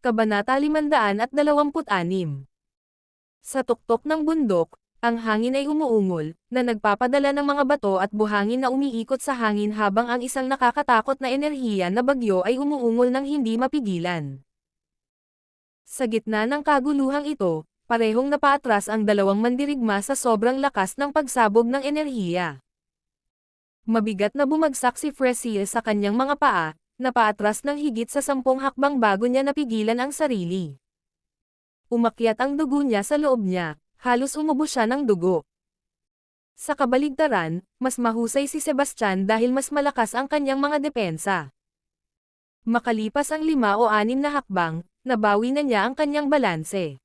Kabanata 526 Sa tuktok ng bundok, ang hangin ay umuungol, na nagpapadala ng mga bato at buhangin na umiikot sa hangin habang ang isang nakakatakot na enerhiya na bagyo ay umuungol ng hindi mapigilan. Sa gitna ng kaguluhang ito, parehong napaatras ang dalawang mandirigma sa sobrang lakas ng pagsabog ng enerhiya. Mabigat na bumagsak si Fresia sa kanyang mga paa, napaatras ng higit sa sampung hakbang bago niya napigilan ang sarili. Umakyat ang dugo niya sa loob niya, halos umubos siya ng dugo. Sa kabaligtaran, mas mahusay si Sebastian dahil mas malakas ang kanyang mga depensa. Makalipas ang lima o anim na hakbang, nabawi na niya ang kanyang balanse.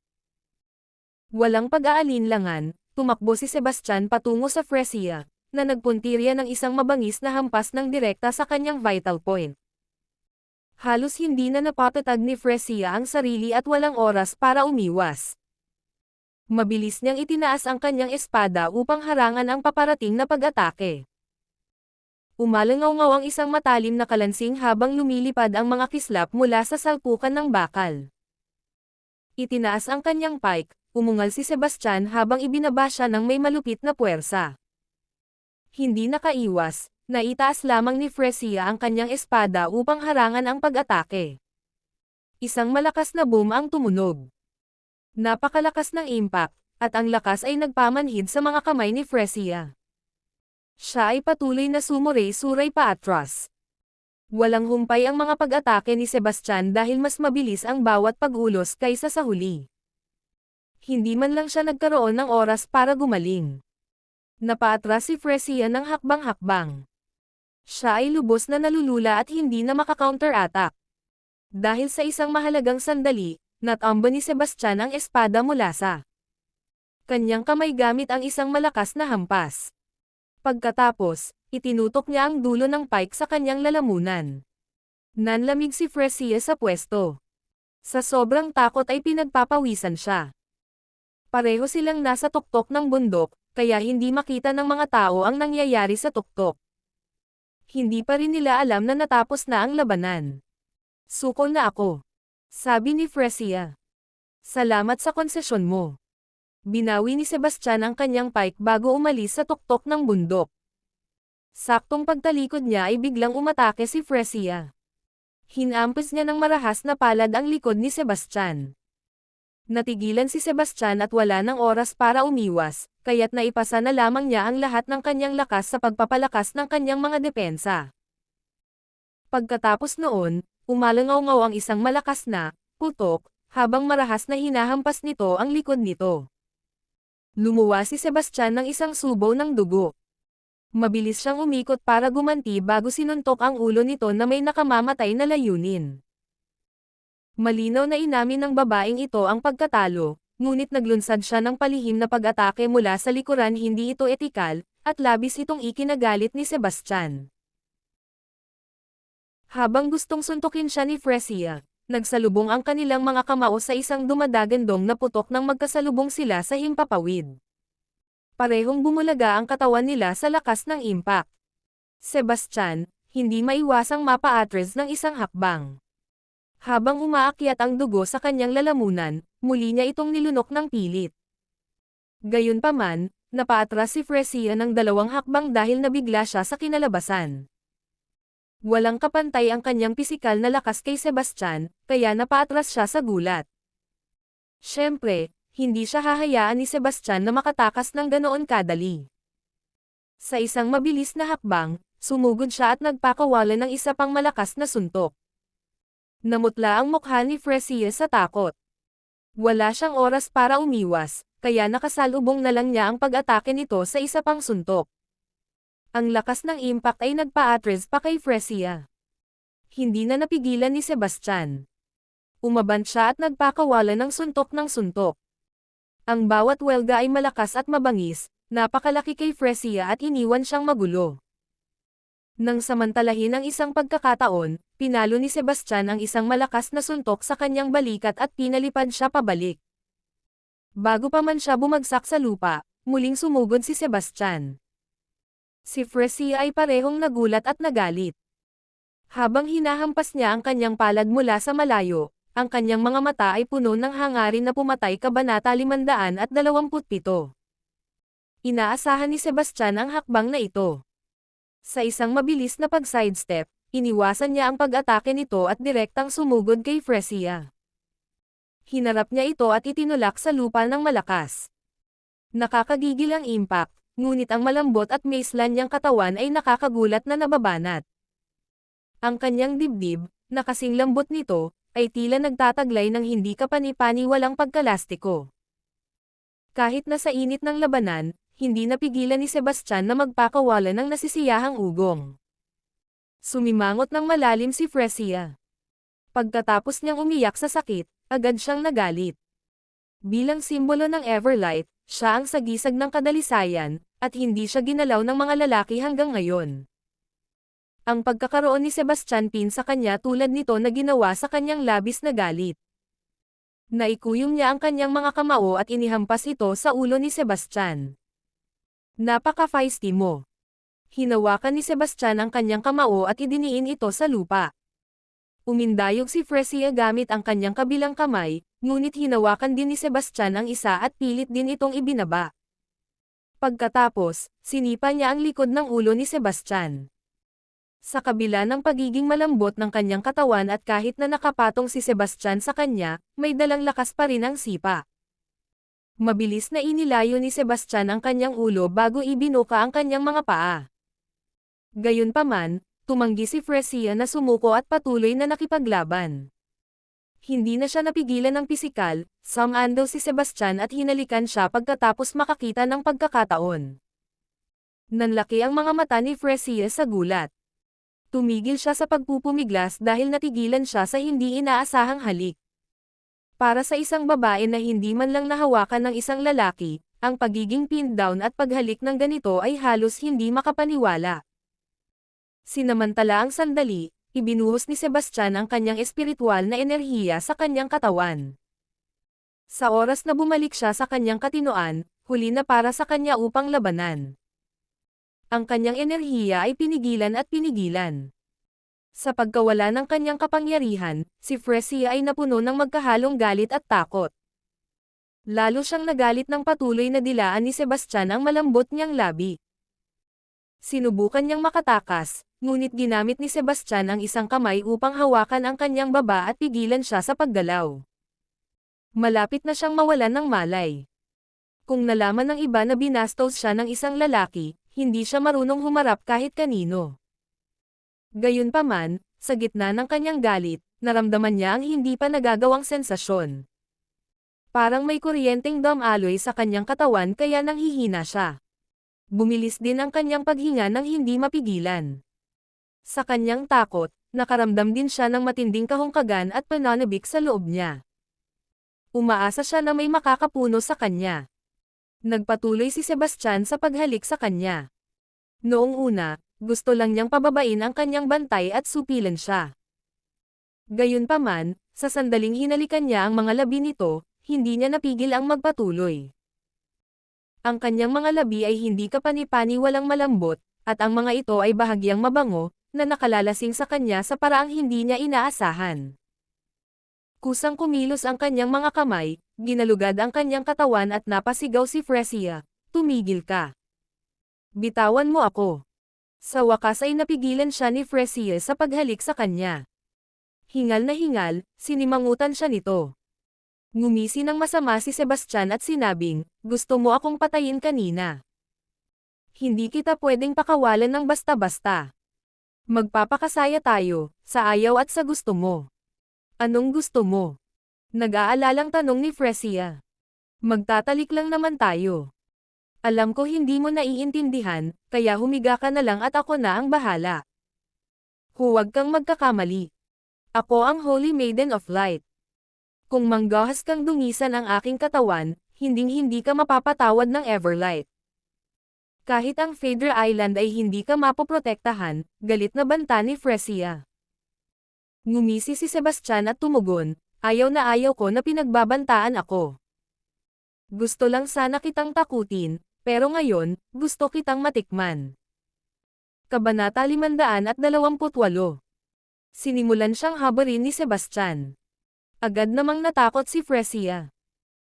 Walang pag-aalinlangan, tumakbo si Sebastian patungo sa Fresia, na nagpuntirya ng isang mabangis na hampas ng direkta sa kanyang vital point. Halos hindi na napatatag ni Fresia ang sarili at walang oras para umiwas. Mabilis niyang itinaas ang kanyang espada upang harangan ang paparating na pag-atake. Umalangaw ang isang matalim na kalansing habang lumilipad ang mga kislap mula sa salpukan ng bakal. Itinaas ang kanyang pike, umungal si Sebastian habang ibinaba siya ng may malupit na puwersa. Hindi nakaiwas, naitaas lamang ni Fresia ang kanyang espada upang harangan ang pag-atake. Isang malakas na boom ang tumunog. Napakalakas ng impact, at ang lakas ay nagpamanhid sa mga kamay ni Fresia. Siya ay patuloy na sumuray-suray paatras. Walang humpay ang mga pag-atake ni Sebastian dahil mas mabilis ang bawat pag-ulos kaysa sa huli. Hindi man lang siya nagkaroon ng oras para gumaling. Napaatras si Fresia ng hakbang-hakbang. Siya ay lubos na nalulula at hindi na maka-counter-attack. Dahil sa isang mahalagang sandali, Natambo ni Sebastian ang espada mula sa kanyang kamay gamit ang isang malakas na hampas. Pagkatapos, itinutok niya ang dulo ng pike sa kanyang lalamunan. Nanlamig si Fresia sa pwesto. Sa sobrang takot ay pinagpapawisan siya. Pareho silang nasa tuktok ng bundok, kaya hindi makita ng mga tao ang nangyayari sa tuktok. Hindi pa rin nila alam na natapos na ang labanan. Sukol na ako. Sabi ni Fresia. Salamat sa konsesyon mo. Binawi ni Sebastian ang kanyang pike bago umalis sa tuktok ng bundok. Saktong pagtalikod niya ay biglang umatake si Fresia. Hinampis niya ng marahas na palad ang likod ni Sebastian. Natigilan si Sebastian at wala ng oras para umiwas, kaya't naipasa na lamang niya ang lahat ng kanyang lakas sa pagpapalakas ng kanyang mga depensa. Pagkatapos noon, Umalangaw-ngaw ang isang malakas na, putok, habang marahas na hinahampas nito ang likod nito. Lumuwa si Sebastian ng isang subo ng dugo. Mabilis siyang umikot para gumanti bago sinuntok ang ulo nito na may nakamamatay na layunin. Malinaw na inamin ng babaeng ito ang pagkatalo, ngunit naglunsad siya ng palihim na pag-atake mula sa likuran hindi ito etikal, at labis itong ikinagalit ni Sebastian. Habang gustong suntukin siya ni Fresia, nagsalubong ang kanilang mga kamao sa isang dumadagandong na putok nang magkasalubong sila sa himpapawid. Parehong bumulaga ang katawan nila sa lakas ng impact. Sebastian, hindi maiwasang mapa-atres ng isang hakbang. Habang umaakyat ang dugo sa kanyang lalamunan, muli niya itong nilunok ng pilit. Gayunpaman, napaatras si Fresia ng dalawang hakbang dahil nabigla siya sa kinalabasan. Walang kapantay ang kanyang pisikal na lakas kay Sebastian, kaya napaatras siya sa gulat. Siyempre, hindi siya hahayaan ni Sebastian na makatakas ng ganoon kadali. Sa isang mabilis na hakbang, sumugod siya at nagpakawalan ng isa pang malakas na suntok. Namutla ang mukha ni Fresia sa takot. Wala siyang oras para umiwas, kaya nakasalubong na lang niya ang pag-atake nito sa isa pang suntok. Ang lakas ng impact ay nagpa-atres pa kay Fresia. Hindi na napigilan ni Sebastian. Umaban siya at nagpakawala ng suntok ng suntok. Ang bawat welga ay malakas at mabangis, napakalaki kay Fresia at iniwan siyang magulo. Nang samantalahin ang isang pagkakataon, pinalo ni Sebastian ang isang malakas na suntok sa kanyang balikat at pinalipad siya pabalik. Bago pa man siya bumagsak sa lupa, muling sumugod si Sebastian. Si Fresia ay parehong nagulat at nagalit. Habang hinahampas niya ang kanyang palad mula sa malayo, ang kanyang mga mata ay puno ng hangarin na pumatay Kabanata 527. Inaasahan ni Sebastian ang hakbang na ito. Sa isang mabilis na pag-sidestep, iniwasan niya ang pag-atake nito at direktang sumugod kay Fresia. Hinarap niya ito at itinulak sa lupa ng malakas. Nakakagigil ang impact, ngunit ang malambot at maislan niyang katawan ay nakakagulat na nababanat. Ang kanyang dibdib, na kasing lambot nito, ay tila nagtataglay ng hindi kapani-pani walang pagkalastiko. Kahit na sa init ng labanan, hindi napigilan ni Sebastian na magpakawala ng nasisiyahang ugong. Sumimangot ng malalim si Fresia. Pagkatapos niyang umiyak sa sakit, agad siyang nagalit. Bilang simbolo ng Everlight, siya ang sagisag ng kadalisayan, at hindi siya ginalaw ng mga lalaki hanggang ngayon. Ang pagkakaroon ni Sebastian Pin sa kanya tulad nito na ginawa sa kanyang labis na galit. Naikuyong niya ang kanyang mga kamao at inihampas ito sa ulo ni Sebastian. Napaka-feisty mo. Hinawakan ni Sebastian ang kanyang kamao at idiniin ito sa lupa. Umindayog si Fresia gamit ang kanyang kabilang kamay, ngunit hinawakan din ni Sebastian ang isa at pilit din itong ibinaba. Pagkatapos, sinipa niya ang likod ng ulo ni Sebastian. Sa kabila ng pagiging malambot ng kanyang katawan at kahit na nakapatong si Sebastian sa kanya, may dalang lakas pa rin ang sipa. Mabilis na inilayo ni Sebastian ang kanyang ulo bago ibinuka ang kanyang mga paa. Gayunpaman, tumanggi si Fresia na sumuko at patuloy na nakipaglaban. Hindi na siya napigilan ng pisikal, samaan si Sebastian at hinalikan siya pagkatapos makakita ng pagkakataon. Nanlaki ang mga mata ni Fresia sa gulat. Tumigil siya sa pagpupumiglas dahil natigilan siya sa hindi inaasahang halik. Para sa isang babae na hindi man lang nahawakan ng isang lalaki, ang pagiging pinned down at paghalik ng ganito ay halos hindi makapaniwala. Sinamantala ang sandali, ibinuhos ni Sebastian ang kanyang espiritual na enerhiya sa kanyang katawan. Sa oras na bumalik siya sa kanyang katinoan, huli na para sa kanya upang labanan. Ang kanyang enerhiya ay pinigilan at pinigilan. Sa pagkawala ng kanyang kapangyarihan, si Fresia ay napuno ng magkahalong galit at takot. Lalo siyang nagalit ng patuloy na dilaan ni Sebastian ang malambot niyang labi. Sinubukan niyang makatakas, ngunit ginamit ni Sebastian ang isang kamay upang hawakan ang kanyang baba at pigilan siya sa paggalaw. Malapit na siyang mawalan ng malay. Kung nalaman ng iba na binastos siya ng isang lalaki, hindi siya marunong humarap kahit kanino. Gayunpaman, sa gitna ng kanyang galit, naramdaman niya ang hindi pa nagagawang sensasyon. Parang may kuryenteng damaloy sa kanyang katawan kaya nanghihina siya. Bumilis din ang kanyang paghinga nang hindi mapigilan. Sa kanyang takot, nakaramdam din siya ng matinding kahungkagan at pananabik sa loob niya. Umaasa siya na may makakapuno sa kanya. Nagpatuloy si Sebastian sa paghalik sa kanya. Noong una, gusto lang niyang pababain ang kanyang bantay at supilan siya. Gayunpaman, sa sandaling hinalikan niya ang mga labi nito, hindi niya napigil ang magpatuloy. Ang kanyang mga labi ay hindi kapani-pani walang malambot, at ang mga ito ay bahagyang mabango, na nakalalasing sa kanya sa paraang hindi niya inaasahan. Kusang kumilos ang kanyang mga kamay, ginalugad ang kanyang katawan at napasigaw si Fresia, tumigil ka. Bitawan mo ako. Sa wakas ay napigilan siya ni Fresia sa paghalik sa kanya. Hingal na hingal, sinimangutan siya nito. Ngumisi ng masama si Sebastian at sinabing, gusto mo akong patayin kanina. Hindi kita pwedeng pakawalan ng basta-basta. Magpapakasaya tayo, sa ayaw at sa gusto mo. Anong gusto mo? Nag-aalalang tanong ni Fresia. Magtatalik lang naman tayo. Alam ko hindi mo naiintindihan, kaya humiga ka na lang at ako na ang bahala. Huwag kang magkakamali. Ako ang Holy Maiden of Light. Kung manggahas kang dungisan ang aking katawan, hinding-hindi ka mapapatawad ng Everlight. Kahit ang Fader Island ay hindi ka mapoprotektahan, galit na banta ni Fresia. Ngumisi si Sebastian at tumugon, ayaw na ayaw ko na pinagbabantaan ako. Gusto lang sana kitang takutin, pero ngayon, gusto kitang matikman. Kabanata 528 Sinimulan siyang habarin ni Sebastian. Agad namang natakot si Fresia.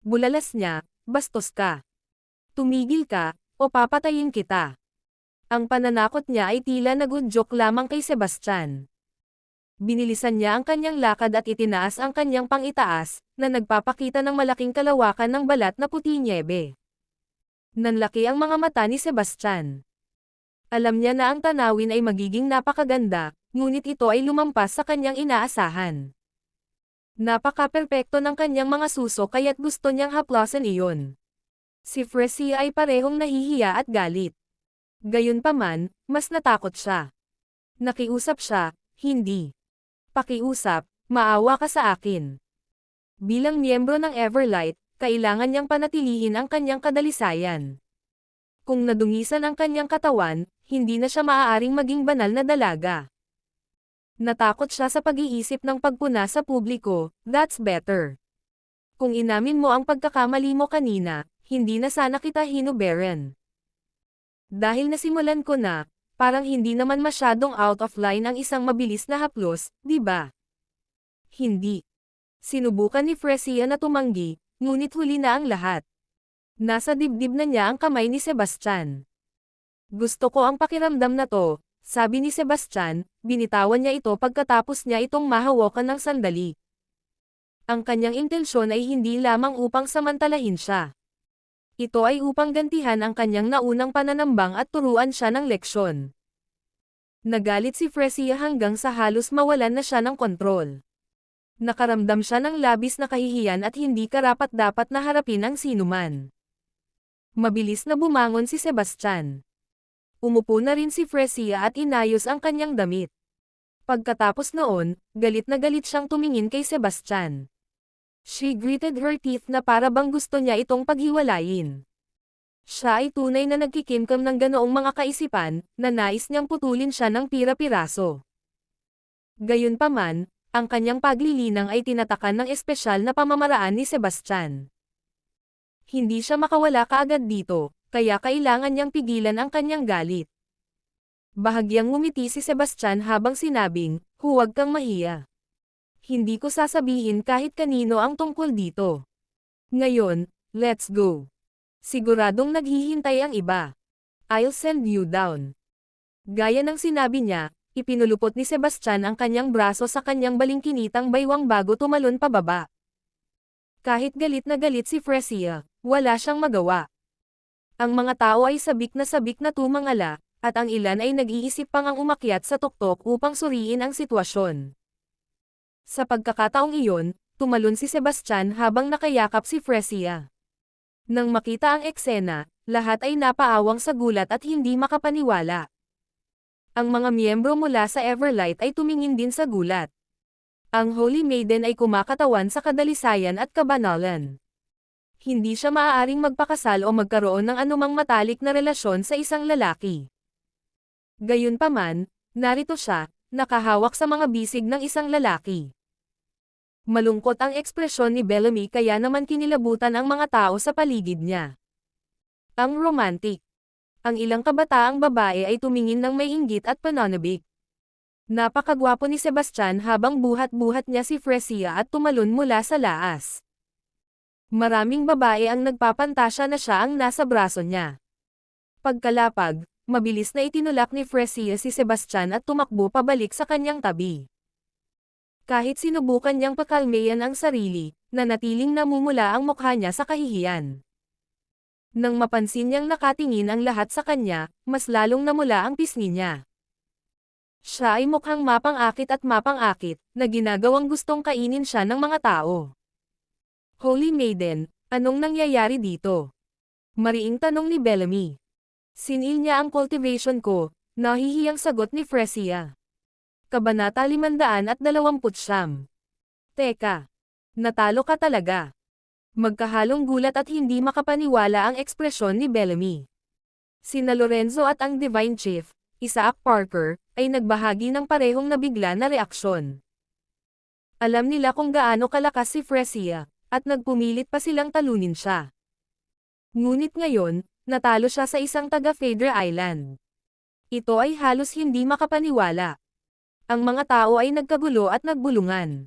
Bulalas niya, bastos ka. Tumigil ka, o papatayin kita. Ang pananakot niya ay tila nagunjok lamang kay Sebastian. Binilisan niya ang kanyang lakad at itinaas ang kanyang pangitaas, na nagpapakita ng malaking kalawakan ng balat na puti niebe. Nanlaki ang mga mata ni Sebastian. Alam niya na ang tanawin ay magiging napakaganda, ngunit ito ay lumampas sa kanyang inaasahan. Napaka-perpekto ng kanyang mga suso kaya't gusto niyang haplasan iyon. Si Fresia ay parehong nahihiya at galit. Gayunpaman, mas natakot siya. Nakiusap siya, hindi. Pakiusap, maawa ka sa akin. Bilang miyembro ng Everlight, kailangan niyang panatilihin ang kanyang kadalisayan. Kung nadungisan ang kanyang katawan, hindi na siya maaaring maging banal na dalaga. Natakot siya sa pag-iisip ng pagpuna sa publiko, that's better. Kung inamin mo ang pagkakamali mo kanina, hindi na sana kita hinuberan. Dahil nasimulan ko na, parang hindi naman masyadong out of line ang isang mabilis na haplos, di ba? Hindi. Sinubukan ni Fresia na tumanggi, ngunit huli na ang lahat. Nasa dibdib na niya ang kamay ni Sebastian. Gusto ko ang pakiramdam na to, sabi ni Sebastian, binitawan niya ito pagkatapos niya itong mahawakan ng sandali. Ang kanyang intensyon ay hindi lamang upang samantalahin siya. Ito ay upang gantihan ang kanyang naunang pananambang at turuan siya ng leksyon. Nagalit si Fresia hanggang sa halos mawalan na siya ng kontrol. Nakaramdam siya ng labis na kahihiyan at hindi karapat-dapat na harapin ang sinuman. Mabilis na bumangon si Sebastian. Umupo na rin si Fresia at inayos ang kanyang damit. Pagkatapos noon, galit na galit siyang tumingin kay Sebastian. She gritted her teeth na para bang gusto niya itong paghiwalayin. Siya ay tunay na nagkikimkam ng ganoong mga kaisipan, na nais niyang putulin siya ng pira-piraso. Gayunpaman, ang kanyang paglilinang ay tinatakan ng espesyal na pamamaraan ni Sebastian. Hindi siya makawala kaagad dito, kaya kailangan niyang pigilan ang kanyang galit. Bahagyang ngumiti si Sebastian habang sinabing, huwag kang mahiya. Hindi ko sasabihin kahit kanino ang tungkol dito. Ngayon, let's go. Siguradong naghihintay ang iba. I'll send you down. Gaya ng sinabi niya, ipinulupot ni Sebastian ang kanyang braso sa kanyang balingkinitang baywang bago tumalon pababa. Kahit galit na galit si Fresia, wala siyang magawa. Ang mga tao ay sabik na sabik na tumangala, at ang ilan ay nag-iisip pang ang umakyat sa tuktok upang suriin ang sitwasyon. Sa pagkakataong iyon, tumalon si Sebastian habang nakayakap si Fresia. Nang makita ang eksena, lahat ay napaawang sa gulat at hindi makapaniwala. Ang mga miyembro mula sa Everlight ay tumingin din sa gulat. Ang Holy Maiden ay kumakatawan sa kadalisayan at kabanalan hindi siya maaaring magpakasal o magkaroon ng anumang matalik na relasyon sa isang lalaki. Gayunpaman, narito siya, nakahawak sa mga bisig ng isang lalaki. Malungkot ang ekspresyon ni Bellamy kaya naman kinilabutan ang mga tao sa paligid niya. Ang romantic. Ang ilang kabataang babae ay tumingin ng may inggit at pananabik. Napakagwapo ni Sebastian habang buhat-buhat niya si Fresia at tumalon mula sa laas. Maraming babae ang nagpapantasya na siya ang nasa braso niya. Pagkalapag, mabilis na itinulak ni Fresia si Sebastian at tumakbo pabalik sa kanyang tabi. Kahit sinubukan niyang pakalmayan ang sarili, nanatiling namumula ang mukha niya sa kahihiyan. Nang mapansin niyang nakatingin ang lahat sa kanya, mas lalong namula ang pisngi niya. Siya ay mukhang mapang-akit at mapang-akit, na ginagawang gustong kainin siya ng mga tao. Holy Maiden, anong nangyayari dito? Mariing tanong ni Bellamy. Sinil niya ang cultivation ko, nahihiyang sagot ni Fresia. Kabanata 520 Teka. Natalo ka talaga. Magkahalong gulat at hindi makapaniwala ang ekspresyon ni Bellamy. Sina Lorenzo at ang Divine Chief, Isaac Parker, ay nagbahagi ng parehong nabigla na reaksyon. Alam nila kung gaano kalakas si Fresia, at nagpumilit pa silang talunin siya. Ngunit ngayon, natalo siya sa isang taga Fader Island. Ito ay halos hindi makapaniwala. Ang mga tao ay nagkagulo at nagbulungan.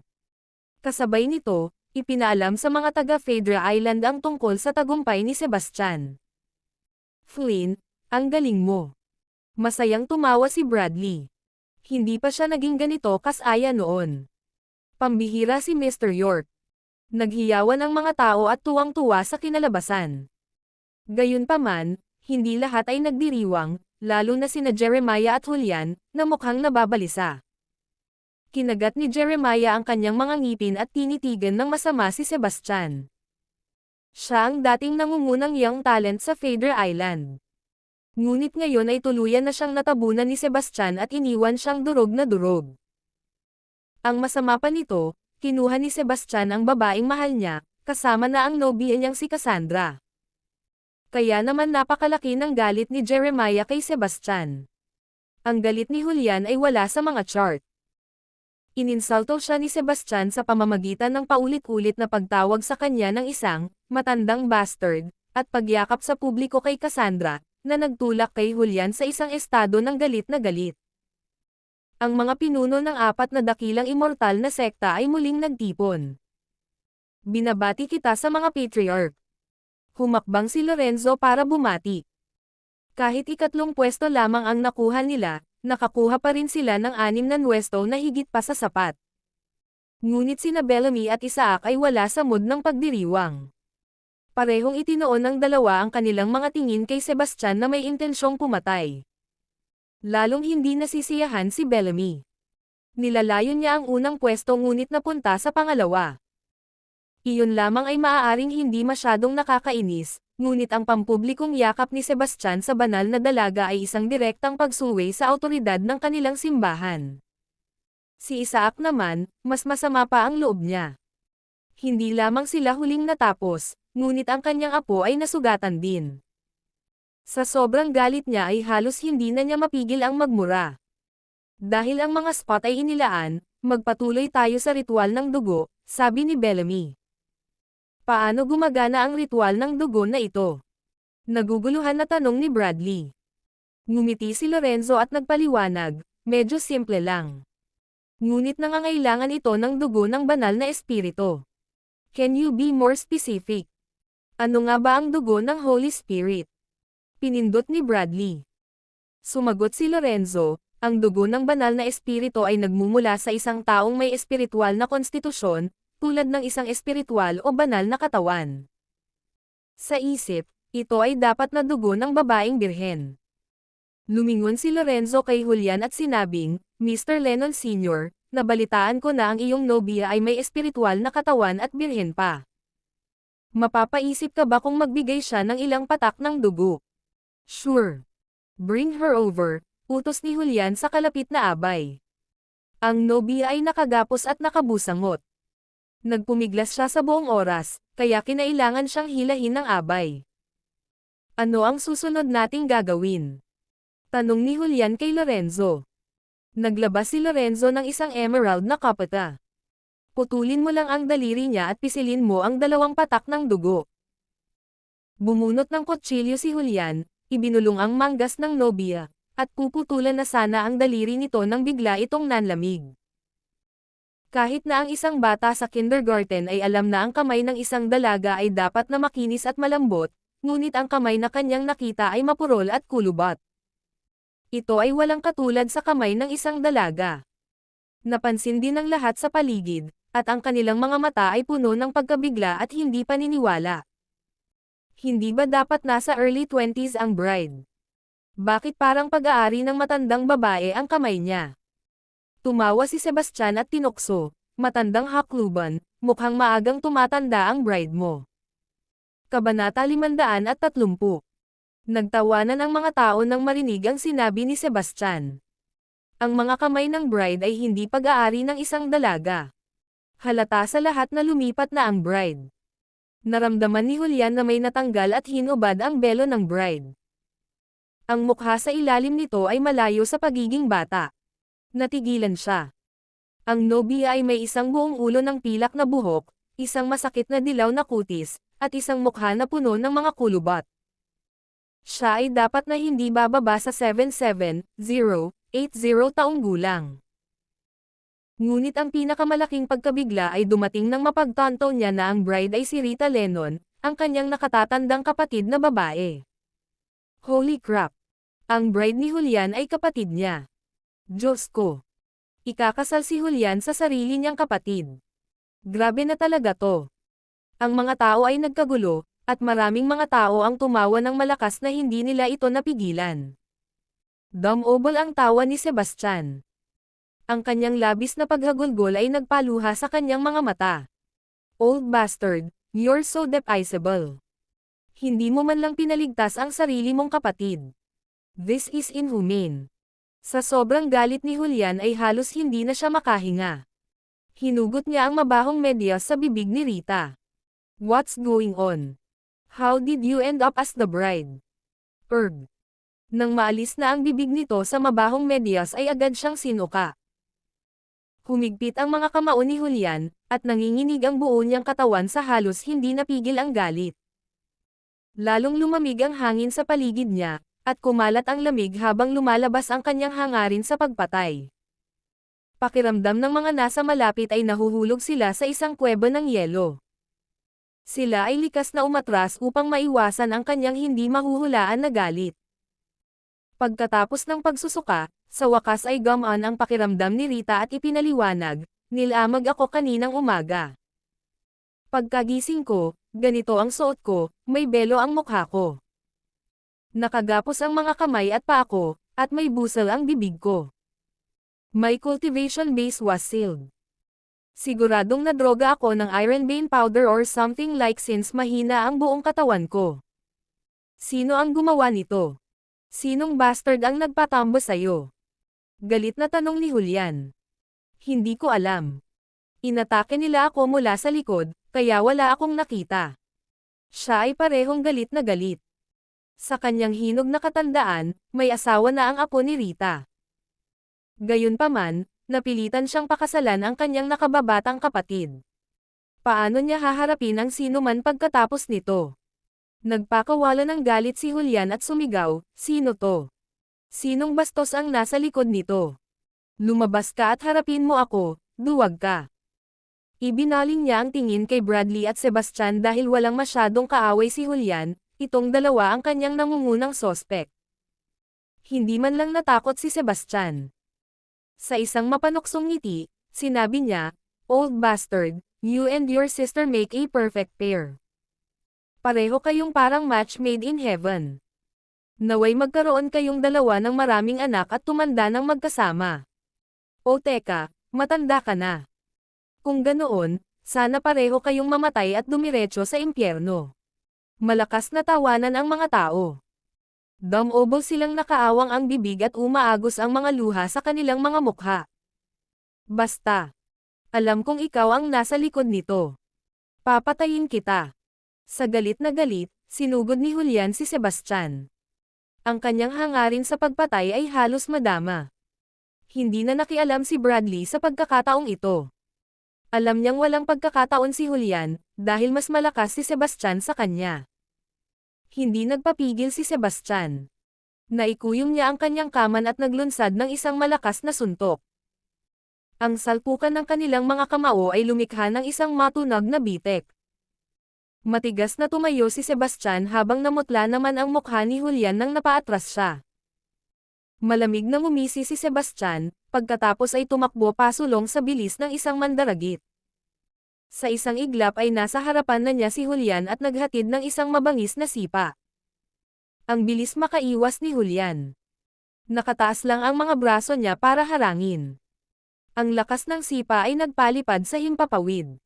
Kasabay nito, ipinaalam sa mga taga Phaedra Island ang tungkol sa tagumpay ni Sebastian. Flynn, ang galing mo. Masayang tumawa si Bradley. Hindi pa siya naging ganito kasaya noon. Pambihira si Mr. York. Naghiyawan ang mga tao at tuwang-tuwa sa kinalabasan. Gayunpaman, hindi lahat ay nagdiriwang, lalo na sina Jeremiah at Julian, na mukhang nababalisa. Kinagat ni Jeremiah ang kanyang mga ngipin at tinitigan ng masama si Sebastian. Siya ang dating nangungunang young talent sa Fader Island. Ngunit ngayon ay tuluyan na siyang natabunan ni Sebastian at iniwan siyang durog na durog. Ang masama pa nito, kinuha ni Sebastian ang babaeng mahal niya, kasama na ang nobya niyang si Cassandra. Kaya naman napakalaki ng galit ni Jeremiah kay Sebastian. Ang galit ni Julian ay wala sa mga chart. Ininsulto siya ni Sebastian sa pamamagitan ng paulit-ulit na pagtawag sa kanya ng isang, matandang bastard, at pagyakap sa publiko kay Cassandra, na nagtulak kay Julian sa isang estado ng galit na galit. Ang mga pinuno ng apat na dakilang immortal na sekta ay muling nagtipon. Binabati kita sa mga patriarch. Humakbang si Lorenzo para bumati. Kahit ikatlong pwesto lamang ang nakuha nila, nakakuha pa rin sila ng anim na nwesto na higit pa sa sapat. Ngunit sina Bellamy at Isaac ay wala sa mood ng pagdiriwang. Parehong itinoon ng dalawa ang kanilang mga tingin kay Sebastian na may intensyong pumatay. Lalong hindi nasisiyahan si Bellamy. Nilalayon niya ang unang pwesto ngunit napunta sa pangalawa. Iyon lamang ay maaaring hindi masyadong nakakainis, ngunit ang pampublikong yakap ni Sebastian sa banal na dalaga ay isang direktang pagsuway sa autoridad ng kanilang simbahan. Si Isaac naman, mas masama pa ang loob niya. Hindi lamang sila huling natapos, ngunit ang kanyang apo ay nasugatan din. Sa sobrang galit niya ay halos hindi na niya mapigil ang magmura. Dahil ang mga spot ay inilaan, magpatuloy tayo sa ritual ng dugo, sabi ni Bellamy. Paano gumagana ang ritual ng dugo na ito? Naguguluhan na tanong ni Bradley. Ngumiti si Lorenzo at nagpaliwanag, medyo simple lang. Ngunit nangangailangan ito ng dugo ng banal na espiritu. Can you be more specific? Ano nga ba ang dugo ng Holy Spirit? Pinindot ni Bradley. Sumagot si Lorenzo, ang dugo ng banal na espiritu ay nagmumula sa isang taong may espiritual na konstitusyon, tulad ng isang espiritual o banal na katawan. Sa isip, ito ay dapat na dugo ng babaeng birhen. Lumingon si Lorenzo kay Julian at sinabing, Mr. Lennon Sr., nabalitaan ko na ang iyong nobya ay may espiritual na katawan at birhen pa. Mapapaisip ka ba kung magbigay siya ng ilang patak ng dugo? Sure. Bring her over, utos ni Julian sa kalapit na abay. Ang nobya ay nakagapos at nakabusangot. Nagpumiglas siya sa buong oras, kaya kinailangan siyang hilahin ng abay. Ano ang susunod nating gagawin? Tanong ni Julian kay Lorenzo. Naglabas si Lorenzo ng isang emerald na kapata. Putulin mo lang ang daliri niya at pisilin mo ang dalawang patak ng dugo. Bumunot ng kutsilyo si Julian, ibinulong ang manggas ng nobya, at puputulan na sana ang daliri nito nang bigla itong nanlamig. Kahit na ang isang bata sa kindergarten ay alam na ang kamay ng isang dalaga ay dapat na makinis at malambot, ngunit ang kamay na kanyang nakita ay mapurol at kulubat. Ito ay walang katulad sa kamay ng isang dalaga. Napansin din ng lahat sa paligid, at ang kanilang mga mata ay puno ng pagkabigla at hindi paniniwala. Hindi ba dapat nasa early 20s ang bride? Bakit parang pag-aari ng matandang babae ang kamay niya? Tumawa si Sebastian at tinokso, matandang hakluban, mukhang maagang tumatanda ang bride mo. Kabanata 530 Nagtawanan ang mga tao nang marinig ang sinabi ni Sebastian. Ang mga kamay ng bride ay hindi pag-aari ng isang dalaga. Halata sa lahat na lumipat na ang bride. Naramdaman ni Julian na may natanggal at hinubad ang belo ng bride. Ang mukha sa ilalim nito ay malayo sa pagiging bata. Natigilan siya. Ang nobya ay may isang buong ulo ng pilak na buhok, isang masakit na dilaw na kutis, at isang mukha na puno ng mga kulubat. Siya ay dapat na hindi bababa sa 770, 80 taong gulang. Ngunit ang pinakamalaking pagkabigla ay dumating nang mapagtanto niya na ang bride ay si Rita Lennon, ang kanyang nakatatandang kapatid na babae. Holy crap! Ang bride ni Julian ay kapatid niya. Diyos ko! Ikakasal si Julian sa sarili niyang kapatid. Grabe na talaga to. Ang mga tao ay nagkagulo, at maraming mga tao ang tumawa ng malakas na hindi nila ito napigilan. Dumobol ang tawa ni Sebastian. Ang kanyang labis na paghagulgol ay nagpaluha sa kanyang mga mata. Old bastard, you're so depisable. Hindi mo man lang pinaligtas ang sarili mong kapatid. This is inhumane. Sa sobrang galit ni Julian ay halos hindi na siya makahinga. Hinugot niya ang mabahong medyas sa bibig ni Rita. What's going on? How did you end up as the bride? Erg. Nang maalis na ang bibig nito sa mabahong medyas ay agad siyang sinuka. Humigpit ang mga kamao ni Julian, at nanginginig ang buo niyang katawan sa halos hindi napigil ang galit. Lalong lumamig ang hangin sa paligid niya, at kumalat ang lamig habang lumalabas ang kanyang hangarin sa pagpatay. Pakiramdam ng mga nasa malapit ay nahuhulog sila sa isang kweba ng yelo. Sila ay likas na umatras upang maiwasan ang kanyang hindi mahuhulaan na galit. Pagkatapos ng pagsusuka, sa wakas ay gamaan ang pakiramdam ni Rita at ipinaliwanag, nilamag ako kaninang umaga. Pagkagising ko, ganito ang suot ko, may belo ang mukha ko. Nakagapos ang mga kamay at paa ko, at may busal ang bibig ko. My cultivation base was sealed. Siguradong nadroga ako ng iron vein powder or something like since mahina ang buong katawan ko. Sino ang gumawa nito? Sinong bastard ang nagpatambo sa'yo? Galit na tanong ni Julian. Hindi ko alam. Inatake nila ako mula sa likod, kaya wala akong nakita. Siya ay parehong galit na galit. Sa kanyang hinog na katandaan, may asawa na ang apo ni Rita. Gayunpaman, napilitan siyang pakasalan ang kanyang nakababatang kapatid. Paano niya haharapin ang sino man pagkatapos nito? Nagpakawala ng galit si Julian at sumigaw, sino to? Sinong bastos ang nasa likod nito? Lumabas ka at harapin mo ako, duwag ka. Ibinaling niya ang tingin kay Bradley at Sebastian dahil walang masyadong kaaway si Julian, itong dalawa ang kanyang nangungunang sospek. Hindi man lang natakot si Sebastian. Sa isang mapanuksong ngiti, sinabi niya, Old bastard, you and your sister make a perfect pair. Pareho kayong parang match made in heaven. Naway magkaroon kayong dalawa ng maraming anak at tumanda ng magkasama. O teka, matanda ka na. Kung ganoon, sana pareho kayong mamatay at dumiretso sa impyerno. Malakas na tawanan ang mga tao. Dumobol silang nakaawang ang bibig at umaagos ang mga luha sa kanilang mga mukha. Basta. Alam kong ikaw ang nasa likod nito. Papatayin kita. Sa galit na galit, sinugod ni Julian si Sebastian. Ang kanyang hangarin sa pagpatay ay halos madama. Hindi na nakialam si Bradley sa pagkakataong ito. Alam niyang walang pagkakataon si Julian, dahil mas malakas si Sebastian sa kanya. Hindi nagpapigil si Sebastian. Naikuyong niya ang kanyang kaman at naglunsad ng isang malakas na suntok. Ang salpukan ng kanilang mga kamao ay lumikha ng isang matunag na bitek. Matigas na tumayo si Sebastian habang namutla naman ang mukha ni Julian nang napaatras siya. Malamig na ngumisi si Sebastian, pagkatapos ay tumakbo pasulong sa bilis ng isang mandaragit. Sa isang iglap ay nasa harapan na niya si Julian at naghatid ng isang mabangis na sipa. Ang bilis makaiwas ni Julian. Nakataas lang ang mga braso niya para harangin. Ang lakas ng sipa ay nagpalipad sa himpapawid.